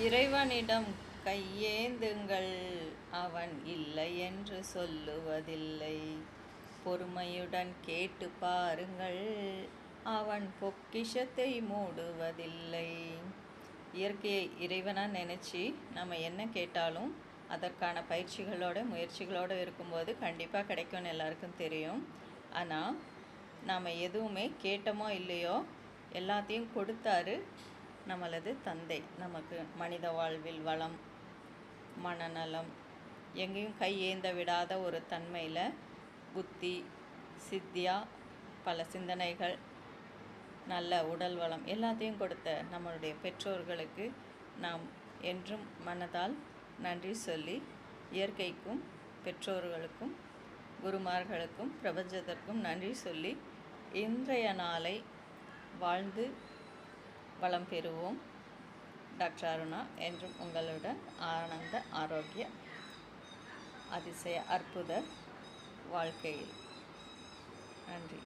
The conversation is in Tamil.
இறைவனிடம் கையேந்துங்கள். அவன் இல்லை என்று சொல்லுவதில்லை. பொறுமையுடன் கேட்டு பாருங்கள். அவன் பொக்கிஷத்தை மூடுவதில்லை. இயற்கையை இறைவனாக நினச்சி நம்ம என்ன கேட்டாலும் அதற்கான பயிற்சிகளோட முயற்சிகளோடு இருக்கும்போது கண்டிப்பாக கிடைக்கும்னு எல்லாருக்கும் தெரியும். ஆனால் நாம் எதுவுமே கேட்டோமோ இல்லையோ எல்லாத்தையும் கொடுத்தாரு. நம்மளது தந்தை. நமக்கு மனித வாழ்வில் வளம் மனநலம் எங்கேயும் கையேந்த விடாத ஒரு தன்மையில் புத்தி சித்தியா பல சிந்தனைகள் நல்ல உடல் வளம் எல்லாத்தையும் கொடுத்த நம்மளுடைய பெற்றோர்களுக்கு நாம் என்றும் மனதால் நன்றி சொல்லி இயற்கைக்கும் பெற்றோர்களுக்கும் குருமார்களுக்கும் பிரபஞ்சத்திற்கும் நன்றி சொல்லி இன்றைய நாளை வாழ்ந்து வளம் பெறுவோம். டாக்டர் அருணா என்றும் உங்களுடன் ஆனந்த ஆரோக்கிய அதிசய அற்புத வாழ்க்கையில். நன்றி.